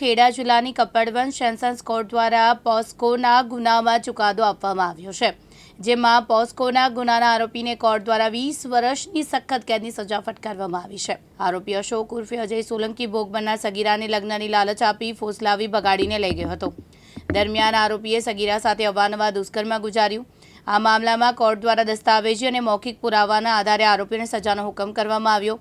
ખેડા જિલ્લાની કપડવંશ સેન્સન્સ કોર્ટ દ્વારા પોસ્કોના ગુનામાં ચુકાદો આપવામાં આવ્યો છે, જેમાં પોસ્કોના ગુનાના આરોપીને કોર્ટ દ્વારા વીસ વર્ષની સખત કેદની સજા ફટકારવામાં આવી છે. આરોપી અશોક ઉર્ફે અજય સોલંકી ભોગ સગીરાને લગ્નની લાલચ આપી ફોસલાવી ભગાડીને લઈ ગયો હતો. દરમિયાન આરોપીએ સગીરા સાથે અવારનવાર દુષ્કર્મ ગુજાર્યું. આ મામલામાં કોર્ટ દ્વારા દસ્તાવેજી અને મૌખિક પુરાવાના આધારે આરોપીને સજાનો હુકમ કરવામાં આવ્યો.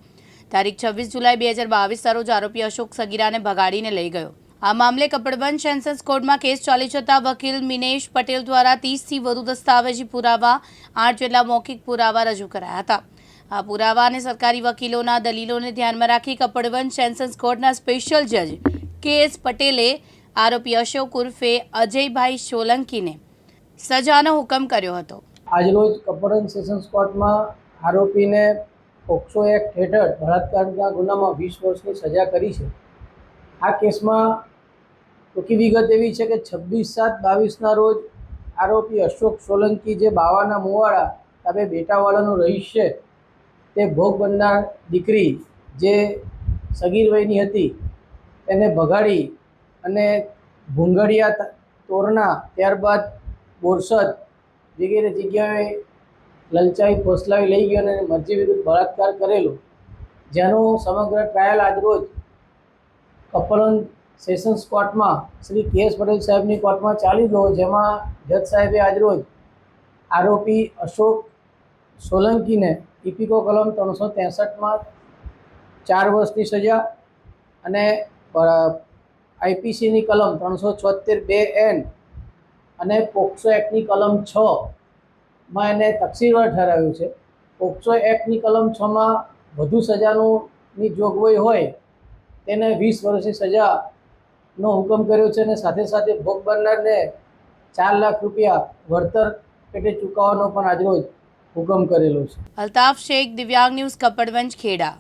તારીખ છવ્વીસ જુલાઈ બે હજાર બાવીસના રોજ આરોપી અશોક સગીરાને ભગાડીને લઈ ગયો. આ મામલે કપડવંજ સેન્સન્સ કોર્ટમાં કેસ ચાલી જતા વકીલ મિનેશ પટેલ દ્વારા ત્રીસથી વધુ દસ્તાવેજી પુરાવા, આઠ જેટલા મૌખિક પુરાવા રજૂ કરાયા હતા. આ પુરાવા અને સરકારી વકીલોના દલીલોને ધ્યાનમાં રાખી કપડવંજ સેન્સન્સ કોર્ટના સ્પેશિયલ જજ કે એસ પટેલે આરોપી અશોક ઉર્ફે અજયભાઈ સોલંકીને સજાનો હુકમ કર્યો હતો. આજરોજ કપડવંજ સેશન્સ કોર્ટમાં આરોપીને પોક્સો એક્ટ હેઠળ બળાત્કારના ગુનામાં વીસ વર્ષની સજા કરી છે. આ કેસમાં ટૂંકી વિગત એવી છે કે છવ્વીસ સાત બાવીસના રોજ આરોપી અશોક સોલંકી જે બાવાના મુવાડા તાબે બેટાવાળાનું રહીશ છે તે ભોગ બનનાર દીકરી જે સગીર વયની હતી તેને ભગાડી અને ભૂંગળિયા તોરણા ત્યારબાદ બોરસદ વગેરે જગ્યાએ લલચાવી ફોસલાવી લઈ ગયો અને મરજી વિરુદ્ધ બળાત્કાર કરેલો, જેનો સમગ્ર ટ્રાયલ આજરોજ કપલન સેશન્સ કોર્ટમાં શ્રી કે એસ પટેલ સાહેબની કોર્ટમાં ચાલી ગયો, જેમાં જજ સાહેબે આજરોજ આરોપી અશોક સોલંકીને ઇપિકો કલમ ત્રણસો ત્રેસઠમાં ચાર વર્ષની સજા અને આઈપીસીની કલમ ત્રણસો છોતેર બે એન અને પોક્સો એક્ટની કલમ છ માં એને તકસીરવાર ઠરાવ્યું છે. પોક્સો એક્ટની કલમ છમાં વધુ સજાનું જોગવાઈ હોય તેને વીસ વર્ષની સજાનો હુકમ કર્યો છે અને સાથે સાથે ભોગ બનનારને ચાર લાખ રૂપિયા વળતર પેટે ચૂકવવાનો પણ આજરોજ હુકમ કરેલો છે. અલ્તાફ શેખ, દિવ્યાંગ ન્યૂઝ, કપડવંજ, ખેડા.